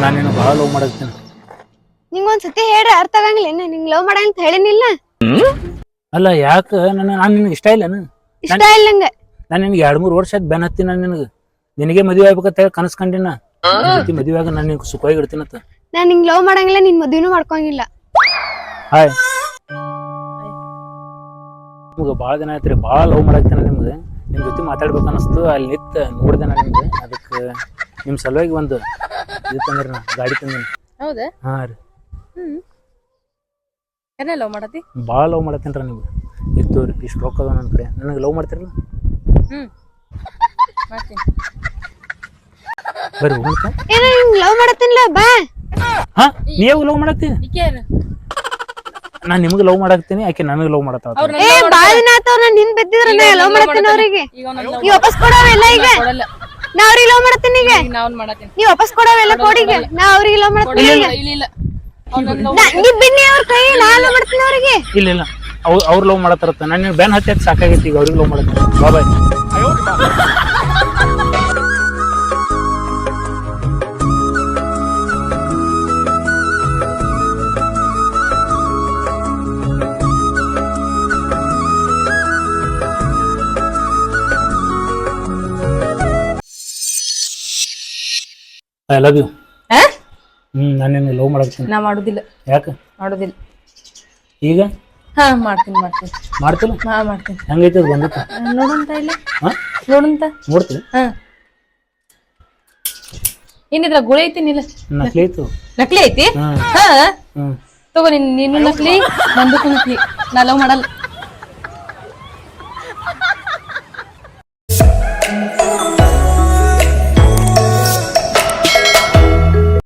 ನಾನು ನಿನ್ನ ಭಾಳ ಲವ್ ಮಾಡಕ್ತೀನಿ. ನಿಂಗೊಂದ್ ಸತಿ ಹೇಳ್ರಿ ಅರ್ಥ ಆಗಂಗಿಲ್ಲ. ನಿಂಗ್ ಲವ್ ಮಾಡ ಅಂತ ಹೇಳಿನಿಲ್ಲ. ಅಲ್ಲ ಯಾಕ? ನನ್ನ ನಾನು ನಿನಗೆ ಇಷ್ಟ ಇಲ್ಲನ ಇಷ್ಟ ಇಲ್ಲ ನಂಗೆ. ನಾನು ನಿನಗೆ ಎರಡು ಮೂರು ವರ್ಷ ಆಯ್ತು ಬೆನ್ ಹತ್ತೀನಿ ನಾನು ನಿನಗೆ. ನಿನಗೆ ಮದುವೆ ಆಗ್ಬೇಕಂತ ಹೇಳಿ ಕನಸು ಕಂಡಿನ ಜೊತೆ ಮದುವೆ ಆಗ ನಾನು ನಿನಗೆ ಸುಖವಾಗಿ ಇಡ್ತೀನತ್ತ ನಾನ್ ನಿಂಗ್ ಲವ್ ಮಾಡಂಗಿಲ್ಲ ನಿನ್ ಮದ್ವಿನೂ ಮಾಡ್ಕೊಂಗಿಲ್ಲ. ಹಾಯ್. ನಿಮ್ಗೆ ಭಾಳ ದಿನ ಆಯ್ತು ರೀ ಭಾಳ ಲವ್ ಮಾಡಾಕ್ತೇನೆ ನಿಮ್ಗೆ. ನಿಮ್ಮ ಜೊತೆ ಮಾತಾಡ್ಬೇಕು ಅನಿಸ್ತು ಅಲ್ಲಿ ನಿಂತ ನೋಡಿದೆ ನಾನು ನಿಮ್ಗೆ. ಅದಕ್ಕೆ ನಿಮ್ಮ ಸಲುವಾಗಿ ಒಂದು ಇದು ತಂದ್ರಿ ನಾ ಗಾಡಿ ತಂದಿನಿ. ಹೌದಾ? ಹಾಂ ರೀ. ಹ್ಮ್. ಏನೇ ಲವ್ ಮಾಡತಿ ಭಾಳ ಲವ್ ಮಾಡತ್ತೇನೆ ರೀ ನಿಮ್ಗೆ. ಇತ್ತು ರೀ ಇಷ್ಟು ರೊಕ್ಕ ಅದಾವ ನನ್ನ ಕಡೆ. ನನಗೆ ಲವ್ ಮಾಡ್ತೀರಲ್ಲ? ಹ್ಮ್. ಮಾಡ್ತೀನಿ. ಬರ್ರಿ ಹೋಗ್ತ ಏನ ನಿಂಗ್ ಲವ್ ಮಾಡತ್ತಿನ್ಲ ಬಾ. ಹಾಂ ನೀವು ಲವ್ ಮಾಡತ್ತೀನಿ ಈಕೆ ನಾನು ನಿಮಗೆ ಲವ್ ಮಾಡಾಕ್ತೀನಿ ಆಕೆ ನನಗೆ ಲವ್ ಮಾಡತ್ತಾವ ಅವ್ರ್ ಏ ಬಾಳ. ದಿನ ಆತವ್ ನಾನ್ ನಿನ್ ಬೆದ್ದಿದ್ರ ಈಗ ಲವ್ ಮಾಡತ್ತೀನಿ ಮಾಡ್ತಾನೆ. ಅವ್ರಿಗೆ. ಈಗ ವಾಪಸ್ love ವಾಪಸ್ ಈಗ? ಕೊಡಲ್ಲ. ನಾ ಅವ್ರಿಗೆ ಲವ್ ಮಾಡತ್ತೀನಿ ಈಗ. ಈಗ ನಾ ಅವ್ನ್ ಮಾಡತ್ತೀನಿ ನೀವ್ ವಾಪಸ್ ಕೊಡವೆಲ್ಲ ಕೊಡಿಗೆ. ನಾ ಅವ್ರಿಗೆ ಲವ್ ಮಾಡತ್ತೀನಿ ಈಗ. ಇಲ್ಲ ಇಲ್ಲ ನೀವ್ ಬಿನ್ನಿ ಅವ್ರ ಕೈ ನಾ ಲವ್ ಮಾಡ್ತೀನಿ ಅವ್ರಿಗೆ. ಇಲ್ಲ ಇಲ್ಲ. ಅವ್ರು ಲವ್ ಮಾಡತ್ತಾರತ್ತ. ನಾನು ಬ್ಯಾನ್ ಬೆನ್ ಹತ್ತಿ ಹತ್ತಿ ಸಾಕಾಗೈತಿ ಈಗ ಅವ್ರಿಗೆ ಲವ್ ಮಾಡತ್ತೀನಿ ಬಾಯ್ ಐ ಲವ್ ಯು? ಹ್ಮ್ ನಾನೇನು ಲವ್ ಮಾಡಾಕ್ತೀನಿ ನಾ ಮಾಡೋದಿಲ್ಲ. ಯಾಕೆ? ಮಾಡೋದಿಲ್ಲ. ಈಗ? ಹಾ ಮಾಡ್ತೀನಿ ಮಾಡ್ತೀನಿ. ಮಾಡ್ತಿಲ್ಲ ಹಾ ಮಾಡ್ತೀನಿ. ಹೆಂಗೈತೆ ಅದು ಬಂದಕ್ಕೆ ನೋಡಂತ ಇಲ್ಲ? ಹಾ? ನೋಡಂತ? ನೋಡ್ತೀನಿ. ಹಾ. ಏನಿದ್ರ ಗುಳಿ ಐತಿನಿಲ್ಲ ನಕಲಿ ಐತು ನಕಲಿ ಐತಿ? ಹಾ. ತಗೋ ನೀನ್ ನೀನು ನಕಲಿ ನಂದಕ್ಕೂ ನಕಲಿ. ನಾ ಲವ್ ಮಾಡಲ್ಲ.